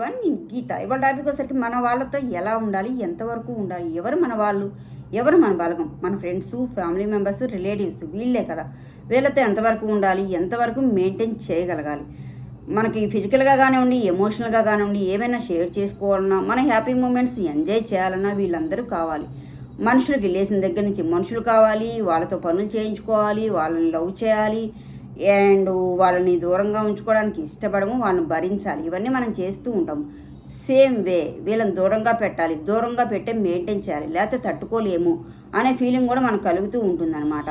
One గీత ఇవాళ topic వచ్చేసరికి మన వాళ్ళతో ఎలా ఉండాలి ఎంతవరకు ఉండాలి ఎవరు మన వాళ్ళు ఎవరు మన బలగం మన ఫ్రెండ్స్ ఫ్యామిలీ మెంబర్స్ రిలేటివ్స్ వీళ్ళే కదా. వీళ్ళతో ఎంతవరకు ఉండాలి ఎంతవరకు మెయింటైన్ చేయగలగాలి? మనకి ఫిజికల్గా కానివ్వండి ఎమోషనల్గా కానివ్వండి ఏమైనా షేర్ చేసుకోవాలన్నా మన హ్యాపీ మూమెంట్స్ ఎంజాయ్ చేయాలన్నా వీళ్ళందరూ కావాలి. మనుషులకి లేచిన దగ్గర నుంచి మనుషులు కావాలి వాళ్ళతో పనులు చేయించుకోవాలి వాళ్ళని లవ్ చేయాలి అండ్ వాళ్ళని దూరంగా ఉంచుకోవడానికి ఇష్టపడము వాళ్ళని భరించాలి. ఇవన్నీ మనం చేస్తూ ఉంటాం సేమ్ వే వీళ్ళని దూరంగా పెట్టాలి. దూరంగా పెట్టే మెయింటైన్ చేయాలి. లేకపోతే తట్టుకోలేము అనే ఫీలింగ్ కూడా మనకు కలుగుతూ ఉంటుందన్నమాట.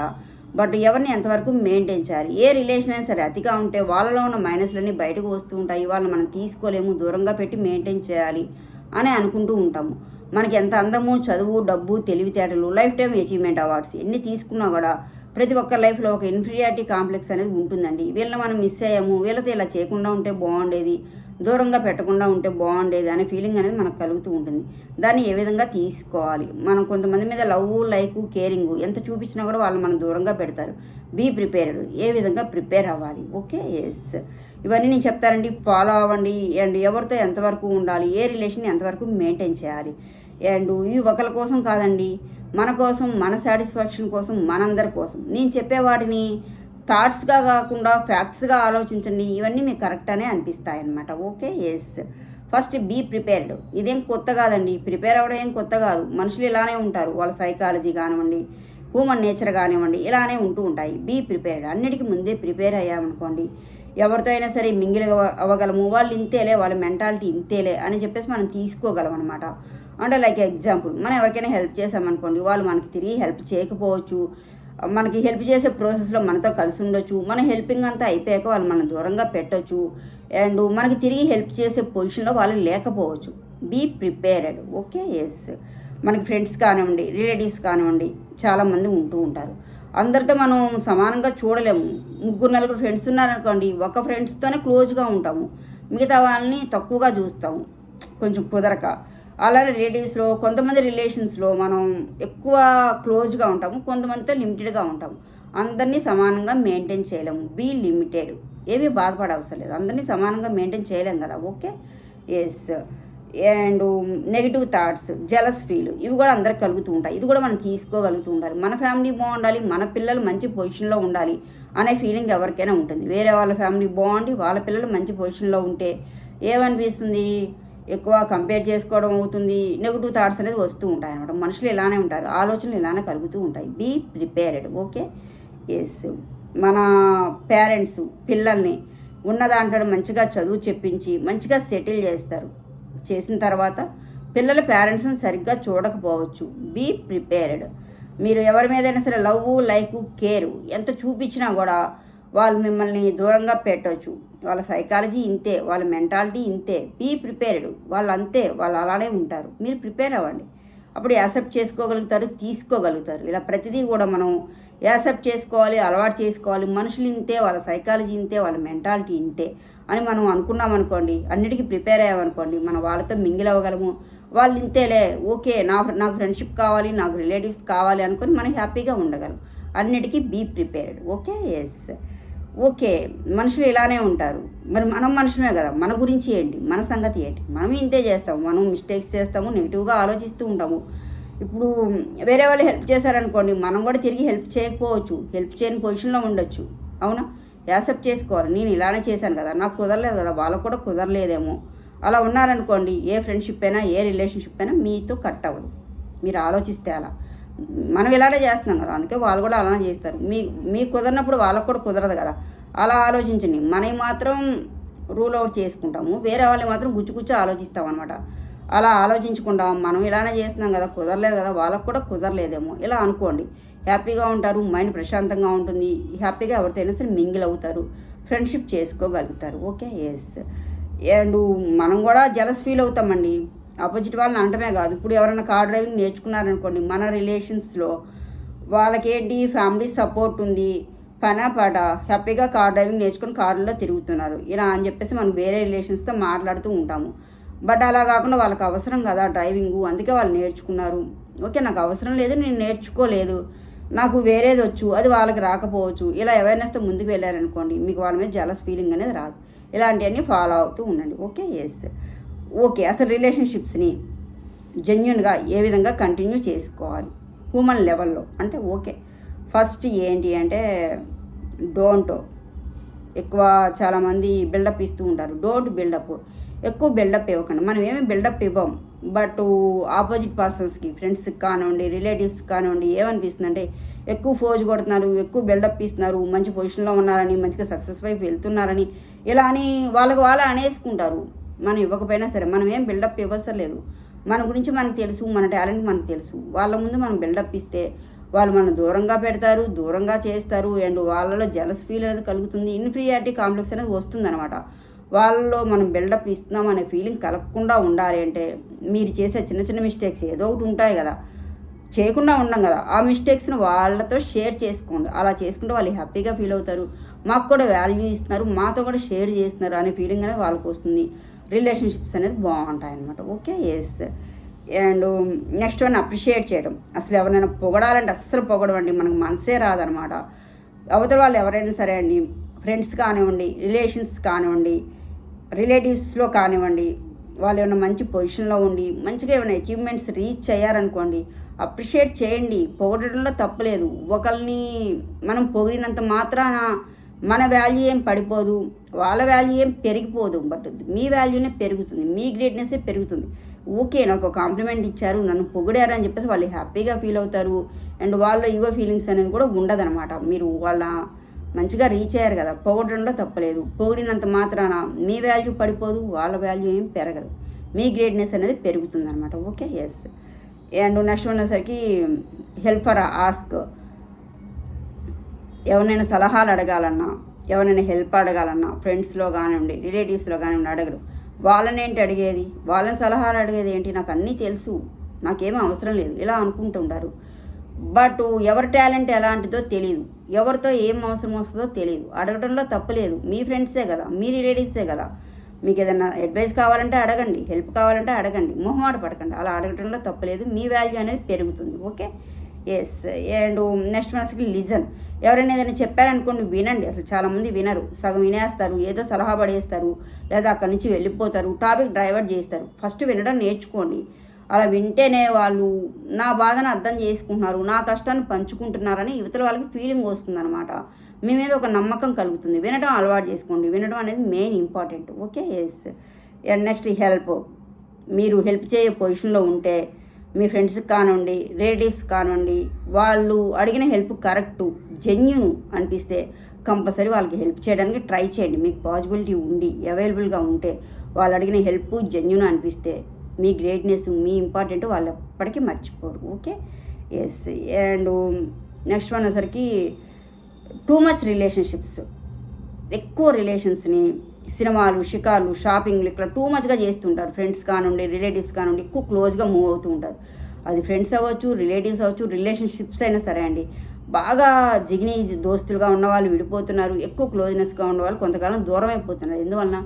బట్ ఎవరిని ఎంతవరకు మెయింటైన్ చేయాలి? ఏ రిలేషన్ అయినా సరే అతిగా ఉంటే వాళ్ళలో ఉన్న మైనస్లన్నీ బయటకు వస్తూ ఉంటాయి. వాళ్ళని మనం తీసుకోలేము దూరంగా పెట్టి మెయింటైన్ చేయాలి అని అనుకుంటూ ఉంటాము. మనకి ఎంత అందము చదువు డబ్బు తెలివితేటలు లైఫ్ టైం అచీవ్మెంట్ అవార్డ్స్ ఎన్ని తీసుకున్నా కూడా ప్రతి ఒక్క లైఫ్లో ఒక ఇన్ఫీరియారిటీ కాంప్లెక్స్ అనేది ఉంటుందండి. వీళ్ళని మనం మిస్ అయ్యాము వీళ్ళతో ఇలా చేయకుండా ఉంటే బాగుండేది దూరంగా పెట్టకుండా ఉంటే బాగుండేది అనే ఫీలింగ్ అనేది మనకు కలుగుతూ ఉంటుంది. దాన్ని ఏ విధంగా తీసుకోవాలి? మనం కొంతమంది మీద లవ్ లైక్ కేరింగ్ ఎంత చూపించినా కూడా వాళ్ళు మనం దూరంగా పెడతారు. బీ ప్రిపేర్డ్ ఏ విధంగా ప్రిపేర్ అవ్వాలి? Okay yes. ఇవన్నీ నేను చెప్తానండి. ఫాలో అవ్వండి. అండ్ ఎవరితో ఎంతవరకు ఉండాలి? ఏ రిలేషన్ ఎంతవరకు మెయింటైన్ చేయాలి? అండ్ ఇవి ఒకరి కోసం కాదండి. మన కోసం మన సాటిస్ఫాక్షన్ కోసం మనందరి కోసం. నేను చెప్పేవాటిని థాట్స్గా కాకుండా ఫ్యాక్ట్స్గా ఆలోచించండి. ఇవన్నీ మీకు కరెక్ట్ అనే అనిపిస్తాయి అనమాట okay? Yes first be prepared ఇదేం కొత్త కాదండి. ప్రిపేర్ అవ్వడం ఏం కొత్త కాదు. మనుషులు ఇలానే ఉంటారు. వాళ్ళ సైకాలజీ కానివ్వండి హ్యూమన్ నేచర్ కానివ్వండి ఇలానే ఉంటూ ఉంటాయి. బీ ప్రిపేర్డ్ అన్నిటికీ ముందే ప్రిపేర్ అయ్యామనుకోండి ఎవరితో అయినా సరే మింగిల్ అవ్వగలము. వాళ్ళు ఇంతేలే. వాళ్ళ మెంటాలిటీ ఇంతేలే అని చెప్పేసి మనం తీసుకోగలం అనమాట అంటే లైక్ ఎగ్జాంపుల్ మనం ఎవరికైనా హెల్ప్ చేసామనుకోండి వాళ్ళు మనకి తిరిగి హెల్ప్ చేయకపోవచ్చు మనకి హెల్ప్ చేసే ప్రాసెస్లో మనతో కలిసి ఉండొచ్చు మన హెల్పింగ్ అంతా అయిపోయాక వాళ్ళు మనం దూరంగా పెట్టొచ్చు అండ్ మనకి తిరిగి హెల్ప్ చేసే పొజిషన్లో వాళ్ళు లేకపోవచ్చు. బీ ప్రిపేర్డ్ ఓకే ఎస్ మనకి ఫ్రెండ్స్ కానివ్వండి రిలేటివ్స్ కానివ్వండి చాలామంది ఉంటూ ఉంటారు. అందరితో మనం సమానంగా చూడలేము. ముగ్గురు నలుగురు ఫ్రెండ్స్ ఉన్నారనుకోండి ఒక ఫ్రెండ్స్తోనే క్లోజ్గా ఉంటాము. మిగతా వాళ్ళని తక్కువగా చూస్తాము. కొంచెం కుదరక. అలానే రిలేటివ్స్లో కొంతమంది రిలేషన్స్లో మనం ఎక్కువ క్లోజ్గా ఉంటాము కొంతమందితో లిమిటెడ్గా ఉంటాము. అందరినీ సమానంగా మెయింటైన్ చేయలేము. బీ లిమిటెడ్ ఏమీ బాధపడవసరం లేదు. అందరినీ సమానంగా మెయింటైన్ చేయలేం కదా. Okay yes and negative thoughts jealous feel ఇవి కూడా అందరికి కలుగుతూ ఉంటాయి. ఇది కూడా మనం తీసుకోగలుగుతూ ఉండాలి. మన ఫ్యామిలీ బాగుండాలి మన పిల్లలు మంచి పొజిషన్లో ఉండాలి అనే ఫీలింగ్ ఎవరికైనా ఉంటుంది. వేరే వాళ్ళ ఫ్యామిలీ బాగుండి వాళ్ళ పిల్లలు మంచి పొజిషన్లో ఉంటే ఏమనిపిస్తుంది? ఎక్కువ కంపేర్ చేసుకోవడం అవుతుంది నెగిటివ్ థాట్స్ అనేది వస్తూ ఉంటాయి అనమాట మనుషులు ఇలానే ఉంటారు ఆలోచనలు ఇలానే కలుగుతూ ఉంటాయి. బీ ప్రిపేర్డ్ ఓకే ఎస్ మన పేరెంట్స్ పిల్లల్ని ఉన్న దాంట్లో మంచిగా చదువు చెప్పించి మంచిగా సెటిల్ చేస్తారు. చేసిన తర్వాత పిల్లల పేరెంట్స్ని సరిగ్గా చూడకపోవచ్చు. బీ ప్రిపేర్డ్ మీరు ఎవరి మీదైనా సరే లవ్ లైక్ కేరు ఎంత చూపించినా కూడా వాళ్ళు మిమ్మల్ని దూరంగా పెట్టవచ్చు వాళ్ళ సైకాలజీ ఇంతే వాళ్ళ మెంటాలిటీ ఇంతే. బీ ప్రిపేర్డ్ వాళ్ళు అంతే వాళ్ళు అలానే ఉంటారు. మీరు ప్రిపేర్ అవ్వండి. అప్పుడు యాక్సెప్ట్ చేసుకోగలుగుతారు తీసుకోగలుగుతారు. ఇలా ప్రతిదీ కూడా మనం యాక్సెప్ట్ చేసుకోవాలి అలవాటు చేసుకోవాలి. మనుషులు ఇంతే వాళ్ళ సైకాలజీ ఇంతే వాళ్ళ మెంటాలిటీ ఇంతే అని మనం అనుకున్నాం అనుకోండి అన్నిటికీ ప్రిపేర్ అయ్యామనుకోండి మనం వాళ్ళతో మింగిల్ అవ్వగలము. వాళ్ళు ఇంతేలే ఓకే నా నాకు ఫ్రెండ్షిప్ కావాలి నాకు రిలేటివ్స్ కావాలి అనుకొని మనం హ్యాపీగా ఉండగలం. అన్నిటికీ be prepared okay? Yes okay మనుషులు ఇలానే ఉంటారు. మరి మనం మనుషులమే కదా మన గురించి ఏంటి మన సంగతి ఏంటి? మనం ఇంతే చేస్తాము మనం మిస్టేక్స్ చేస్తాము నెగిటివ్గా ఆలోచిస్తూ ఉంటాము. ఇప్పుడు వేరే వాళ్ళు హెల్ప్ చేశారనుకోండి మనం కూడా తిరిగి హెల్ప్ చేయకపోవచ్చు హెల్ప్ చేయని పొజిషన్లో ఉండొచ్చు. అవునా? యాక్సెప్ట్ చేసుకోవాలి. నేను ఇలానే చేశాను కదా నాకు కుదరలేదు కదా వాళ్ళకు కూడా కుదరలేదేమో. అలా ఉన్నారనుకోండి ఏ ఫ్రెండ్షిప్ అయినా ఏ రిలేషన్షిప్ అయినా మీతో కట్ అవ్వదు. మీరు ఆలోచిస్తే అలా. మనం ఇలానే చేస్తున్నాం కదా అందుకే వాళ్ళు కూడా అలానే చేస్తారు. మీ మీకు కుదరినప్పుడు వాళ్ళకు కూడా కుదరదు కదా. అలా ఆలోచించండి. మనవి మాత్రం రూల్ అవుట్ చేసుకుంటాము. వేరే వాళ్ళని మాత్రం గుచ్చి గుచ్చి ఆలోచిస్తాం అనమాట అలా ఆలోచించకుండా మనం ఇలానే చేస్తున్నాం కదా కుదరలేదు కదా వాళ్ళకు కూడా కుదరలేదేమో. ఇలా అనుకోండి. హ్యాపీగా ఉంటారు మైండ్ ప్రశాంతంగా ఉంటుంది. హ్యాపీగా ఎవరితో అయినా సరే మింగిల్ అవుతారు. ఫ్రెండ్షిప్ చేసుకోగలుగుతారు. ఓకే? ఎస్ అండ్ మనం కూడా జలస్ ఫీల్ అవుతామండి. ఆపోజిట్ వాళ్ళని అనటమే కాదు. ఇప్పుడు ఎవరైనా కార్ డ్రైవింగ్ నేర్చుకున్నారనుకోండి మన రిలేషన్స్లో వాళ్ళకేంటి? ఫ్యామిలీ సపోర్ట్ ఉంది. పనాపాట. హ్యాపీగా కార్ డ్రైవింగ్ నేర్చుకుని కారులో తిరుగుతున్నారు. ఇలా అని చెప్పేసి మనం వేరే రిలేషన్స్తో మాట్లాడుతూ ఉంటాము. బట్ అలా కాకుండా వాళ్ళకి అవసరం కదా డ్రైవింగ్. అందుకే వాళ్ళు నేర్చుకున్నారు. ఓకే నాకు అవసరం లేదు నేను నేర్చుకోలేదు. నాకు వేరేది వచ్చు అది వాళ్ళకి రాకపోవచ్చు. ఇలా అవేర్నెస్తో ముందుకు వెళ్ళారనుకోండి మీకు వాళ్ళ మీద జలస్ ఫీలింగ్ అనేది రాదు. ఇలాంటివన్నీ ఫాలో అవుతూ ఉండండి. ఓకే ఎస్ ఓకే అసలు రిలేషన్షిప్స్ని జెన్యున్గా ఏ విధంగా కంటిన్యూ చేసుకోవాలి? హ్యూమన్ లెవెల్లో అంటే ఓకే. ఫస్ట్ ఏంటి అంటే డోంట్ ఎక్కువ చాలామంది బిల్డప్ ఇస్తూ ఉంటారు. Don't buildup. ఎక్కువ బిల్డప్ ఇవ్వకండి. మనం ఏమి బిల్డప్ ఇవ్వం. బట్ ఆపోజిట్ పర్సన్స్కి ఫ్రెండ్స్కి కానివ్వండి రిలేటివ్స్కి కానివ్వండి ఏమనిపిస్తుంది అంటే ఎక్కువ ఫోజ్ కొడుతున్నారు ఎక్కువ బిల్డప్ ఇస్తున్నారు మంచి పొజిషన్లో ఉన్నారని మంచిగా సక్సెస్ వైపు వెళ్తున్నారని ఇలా అని వాళ్ళకి వాళ్ళు అనేసుకుంటారు. మనం ఇవ్వకపోయినా సరే మనం ఏం బిల్డప్ ఇవ్వసలేదు మన గురించి మనకు తెలుసు మన టాలెంట్ మనకు తెలుసు. వాళ్ళ ముందు మనం బిల్డప్ ఇస్తే వాళ్ళు మనం దూరంగా పెడతారు దూరంగా చేస్తారు అండ్ వాళ్ళలో జలస్ ఫీల్ అనేది కలుగుతుంది. ఇన్ఫీరియారిటీ కాంప్లెక్స్ అనేది వస్తుంది అనమాట వాళ్ళలో మనం బిల్డప్ ఇస్తున్నాం అనే ఫీలింగ్ కలగకుండా ఉండాలి అంటే మీరు చేసే చిన్న చిన్న మిస్టేక్స్ ఏదో ఒకటి ఉంటాయి కదా. చేయకుండా ఉండం కదా. ఆ మిస్టేక్స్ని వాళ్ళతో షేర్ చేసుకోండి. అలా చేసుకుంటే వాళ్ళు హ్యాపీగా ఫీల్ అవుతారు. మాకు కూడా వాల్యూ ఇస్తున్నారు మాతో కూడా షేర్ చేస్తున్నారు అనే ఫీలింగ్ అనేది వాళ్ళకి వస్తుంది. రిలేషన్షిప్స్ అనేది బాగుంటాయి అనమాట okay yes and next one appreciate చేయడం. అసలు ఎవరైనా పొగడాలంటే అస్సలు పొగడవండి. మనకు మనసే రాదనమాట. అవతల వాళ్ళు ఎవరైనా సరే అండి ఫ్రెండ్స్ కానివ్వండి రిలేషన్స్ కానివ్వండి రిలేటివ్స్లో కానివ్వండి వాళ్ళు ఏమైనా మంచి పొజిషన్లో ఉండి మంచిగా ఏమైనా అచీవ్మెంట్స్ రీచ్ అయ్యారనుకోండి అప్రిషియేట్ చేయండి. పొగడడంలో తప్పలేదు ఒకరిని మనం పొగిడినంత మాత్రాన మన వాల్యూ ఏం పడిపోదు. వాళ్ళ వాల్యూ ఏం పెరిగిపోదు. బట్ మీ వాల్యూనే పెరుగుతుంది. మీ గ్రేట్నెస్సే పెరుగుతుంది. ఓకే నాకు కాంప్లిమెంట్ ఇచ్చారు నన్ను పొగిడారు అని చెప్పేసి వాళ్ళు హ్యాపీగా ఫీల్ అవుతారు. అండ్ వాళ్ళ ఈగో ఫీలింగ్స్ అనేది కూడా ఉండదనమాట మీరు వాళ్ళ మంచిగా రీచ్ అయ్యారు కదా పొగడంలో తప్పలేదు. పొగిడినంత మాత్రాన మీ వాల్యూ పడిపోదు వాళ్ళ వాల్యూ ఏం పెరగదు. మీ గ్రేట్నెస్ అనేది పెరుగుతుంది అనమాట ఓకే ఎస్ అండ్ నెక్స్ట్ ఉన్నసరికి హెల్ప్ ఫర్ ఆస్క్ ఎవరినైనా సలహాలు అడగాలన్నా ఎవరైనా హెల్ప్ అడగాలన్నా ఫ్రెండ్స్లో కానివ్వండి రిలేటివ్స్లో కానివ్వండి అడగరు. వాళ్ళని ఏంటి అడిగేది? వాళ్ళని సలహాలు అడిగేది ఏంటి? నాకు అన్నీ తెలుసు. నాకేమీ అవసరం లేదు. ఇలా అనుకుంటుంటారు బట్ ఎవరి టాలెంట్ ఎలాంటిదో తెలియదు ఎవరితో ఏం అవసరం వస్తుందో తెలియదు అడగడంలో తప్పలేదు మీ ఫ్రెండ్సే కదా. మీ రిలేటివ్సే కదా. మీకు ఏదైనా అడ్వైస్ కావాలంటే అడగండి. హెల్ప్ కావాలంటే అడగండి. మొహమాట పడకండి. అలా అడగడంలో తప్పలేదు మీ వాల్యూ అనేది పెరుగుతుంది. ఓకే? ఎస్ అండ్ నెక్స్ట్ మనకి లిజన్ ఎవరైనా ఏదైనా చెప్పారనుకోండి వినండి. అసలు చాలామంది వినరు. సగం వినేస్తారు ఏదో సలహా పడేస్తారు లేదా అక్కడి నుంచి వెళ్ళిపోతారు టాపిక్ డైవర్ట్ చేస్తారు. ఫస్ట్ వినడం నేర్చుకోండి. అలా వింటేనే వాళ్ళు నా బాధను అర్థం చేసుకుంటున్నారు నా కష్టాన్ని పంచుకుంటున్నారని యువతల వాళ్ళకి ఫీలింగ్ వస్తుందన్నమాట. మీ మీద ఒక నమ్మకం కలుగుతుంది. వినడం అలవాటు చేసుకోండి. వినడం అనేది main important okay yes and next help మీరు హెల్ప్ చేయే పొజిషన్లో ఉంటే మీ ఫ్రెండ్స్కి కానివ్వండి రిలేటివ్స్ కానివ్వండి వాళ్ళు అడిగిన హెల్ప్ కరెక్ట్ జెన్యున్ అనిపిస్తే కంపల్సరీ వాళ్ళకి హెల్ప్ చేయడానికి ట్రై చేయండి. మీకు పాసిబిలిటీ ఉండి అవైలబుల్గా ఉంటే వాళ్ళు అడిగిన హెల్ప్ జెన్యున్ అనిపిస్తే మీ గ్రేట్నెస్ మీ ఇంపార్టెంట్ వాళ్ళు ఎప్పటికీ మర్చిపోరు. Okay? Yes and next one వచ్చరికి టూ మచ్ రిలేషన్షిప్స్. ఎక్కువ రిలేషన్స్ని సినిమాలు షికార్లు షాపింగ్లు ఇట్లా టూ మచ్గా చేస్తుంటారు. ఫ్రెండ్స్ కానివ్వండి రిలేటివ్స్ కానివ్వండి ఎక్కువ క్లోజ్గా మూవ్ అవుతూ ఉంటారు. అది ఫ్రెండ్స్ అవ్వచ్చు రిలేటివ్స్ అవ్వచ్చు రిలేషన్షిప్స్ అయినా సరే అండి. బాగా జిగిని దోస్తులుగా ఉన్నవాళ్ళు విడిపోతున్నారు. ఎక్కువ క్లోజ్నెస్గా ఉన్న వాళ్ళు కొంతకాలం దూరం అయిపోతున్నారు. ఎందువలన?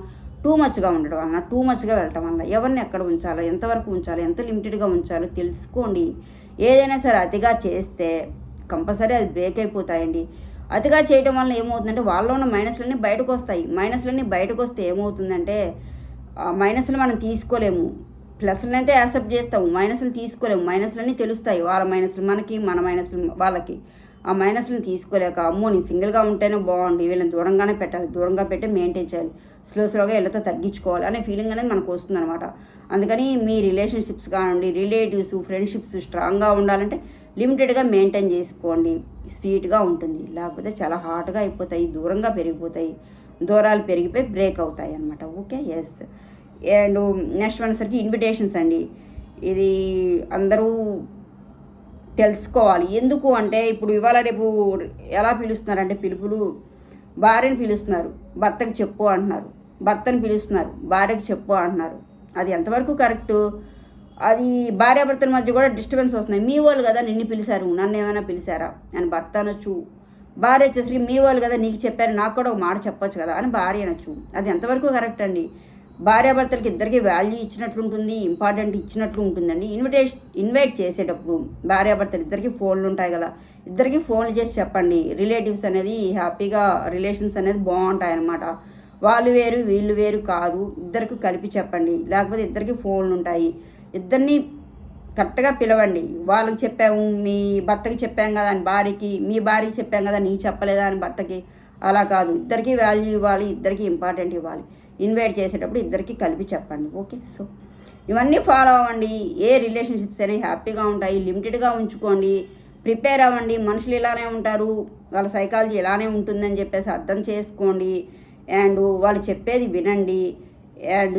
టూ మచ్గా ఉండడం వలన టూ మచ్గా వెళ్ళటం వలన. ఎవరిని ఎక్కడ ఉంచాలో ఎంతవరకు ఉంచాలో ఎంత లిమిటెడ్గా ఉంచాలో తెలుసుకోండి. ఏదైనా సరే అతిగా చేస్తే కంపల్సరీ అది బ్రేక్ అయిపోతాయండి. అతిగా చేయటం వల్ల ఏమవుతుందంటే వాళ్ళలో ఉన్న మైనస్లన్నీ బయటకు వస్తాయి మైనస్లన్నీ బయటకు వస్తే ఏమవుతుందంటే మైనస్లు మనం తీసుకోలేము. ప్లస్లను అయితే యాక్సెప్ట్ చేస్తాము. మైనస్లు తీసుకోలేము. మైనస్లన్నీ తెలుస్తాయి. వాళ్ళ మైనస్లు మనకి మన మైనస్లు వాళ్ళకి. ఆ మైనస్లను తీసుకోలేక అమ్మో నేను సింగిల్గా ఉంటేనే బాగుండి. వీళ్ళని దూరంగానే పెట్టాలి. దూరంగా పెట్టి మెయింటైన్ చేయాలి. స్లో స్లోగా వీళ్ళతో తగ్గించుకోవాలి అనే ఫీలింగ్ అనేది మనకు వస్తుందన్నమాట. అందుకని మీ రిలేషన్షిప్స్ కానివ్వండి రిలేటివ్స్ ఫ్రెండ్షిప్స్ స్ట్రాంగ్గా ఉండాలంటే లిమిటెడ్గా మెయింటైన్ చేసుకోండి. స్వీట్గా ఉంటుంది. లేకపోతే చాలా హాట్గా అయిపోతాయి దూరంగా పెరిగిపోతాయి. దూరాలు పెరిగిపోయి బ్రేక్ అవుతాయి అనమాట okay? Yes and next one invitations అండి. ఇది అందరూ తెలుసుకోవాలి. ఎందుకు అంటే ఇప్పుడు ఇవాళ రేపు ఎలా పిలుస్తున్నారంటే పిలుపులు భార్యని పిలుస్తున్నారు. భర్తకి చెప్పు అంటున్నారు. భర్తను పిలుస్తున్నారు. భార్యకి చెప్పు అంటున్నారు. అది ఎంతవరకు కరెక్టు? అది భార్యాభర్తల మధ్య కూడా డిస్టర్బెన్స్ వస్తున్నాయి. మీ వాళ్ళు కదా నిన్ను పిలిచారు నన్ను ఏమైనా పిలిచారా? అని భర్త అనొచ్చు భార్య వచ్చేసరికి మీ వాళ్ళు కదా నీకు చెప్పారు నాకు కూడా ఒక మాట చెప్పొచ్చు కదా అని భార్య అనొచ్చు అది ఎంతవరకు కరెక్ట్ అండి? భార్యాభర్తలకి ఇద్దరికి వాల్యూ ఇచ్చినట్లు ఉంటుంది ఇంపార్టెంట్ ఇచ్చినట్లు ఉంటుందండి. ఇన్విటేషన్ ఇన్వైట్ చేసేటప్పుడు భార్యాభర్తలు ఇద్దరికి ఫోన్లు ఉంటాయి కదా ఇద్దరికి ఫోన్లు చేసి చెప్పండి. రిలేటివ్స్ అనేది హ్యాపీగా రిలేషన్స్ అనేది బాగుంటాయి అన్నమాట వాళ్ళు వేరు వీళ్ళు వేరు కాదు ఇద్దరికి కలిపి చెప్పండి. లేకపోతే ఇద్దరికి ఫోన్లు ఉంటాయి. ఇద్దరిని కరెక్ట్గా పిలవండి. వాళ్ళకి చెప్పాము మీ భర్తకి చెప్పాం కదా అని భార్యకి మీ భార్యకి చెప్పాం కదా నీ చెప్పలేదా అని భర్తకి? అలా కాదు. ఇద్దరికి వాల్యూ ఇవ్వాలి ఇద్దరికి ఇంపార్టెంట్ ఇవ్వాలి. ఇన్వైట్ చేసేటప్పుడు ఇద్దరికి కలిపి చెప్పండి. ఓకే? సో ఇవన్నీ ఫాలో అవ్వండి. ఏ రిలేషన్షిప్స్ అనేవి హ్యాపీగా ఉంటాయి. లిమిటెడ్గా ఉంచుకోండి. ప్రిపేర్ అవ్వండి. మనుషులు ఇలానే ఉంటారు. వాళ్ళ సైకాలజీ ఇలానే ఉంటుందని చెప్పేసి అర్థం చేసుకోండి. అండ్ వాళ్ళు చెప్పేది వినండి.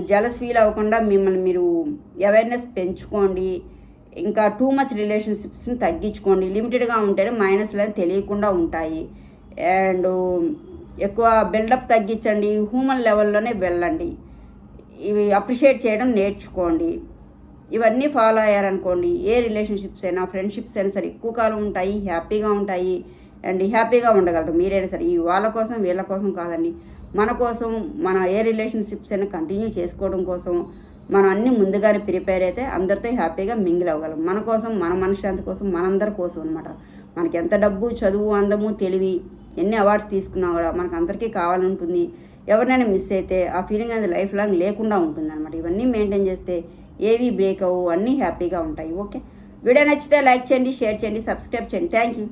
జలస్ ఫీల్ అవ్వకుండా మిమ్మల్ని మీరు అవేర్నెస్ పెంచుకోండి. ఇంకా టూ మచ్ రిలేషన్షిప్స్ని తగ్గించుకోండి. లిమిటెడ్గా ఉంటేనే మైనస్లు అని తెలియకుండా ఉంటాయి. అండ్ ఎక్కువ బిల్డప్ తగ్గించండి. హ్యూమన్ లెవెల్లోనే వెళ్ళండి. ఇవి అప్రిషియేట్ చేయడం నేర్చుకోండి. ఇవన్నీ ఫాలో అయ్యారనుకోండి. ఏ రిలేషన్షిప్స్ అయినా ఫ్రెండ్షిప్స్ అయినా సరే ఎక్కువ కాలం ఉంటాయి హ్యాపీగా ఉంటాయి. అండ్ హ్యాపీగా ఉండగలరు. మీరైనా సరే ఈ వాళ్ళ కోసం వీళ్ళ కోసం కాదండి. మన కోసం మన ఏ రిలేషన్షిప్స్ అయినా కంటిన్యూ చేసుకోవడం కోసం మనం అన్ని ముందుగానే ప్రిపేర్ అయితే అందరితో హ్యాపీగా మింగిల్ అవ్వగలం. మన కోసం మన మనశ్శాంతి కోసం మనందరి కోసం అనమాట మనకి ఎంత డబ్బు చదువు అందము తెలివి ఎన్ని అవార్డ్స్ తీసుకున్నా కూడా మనకు అందరికీ కావాలంటుంది ఎవరినైనా మిస్ అయితే ఆ ఫీలింగ్ అనేది లైఫ్ లాంగ్ లేకుండా ఉంటుంది అనమాట ఇవన్నీ మెయింటైన్ చేస్తే ఏవి బ్రేక్ అవ్వు అన్నీ హ్యాపీగా ఉంటాయి. ఓకే వీడియో నచ్చితే లైక్ చేయండి షేర్ చేయండి సబ్స్క్రైబ్ చేయండి. Thank you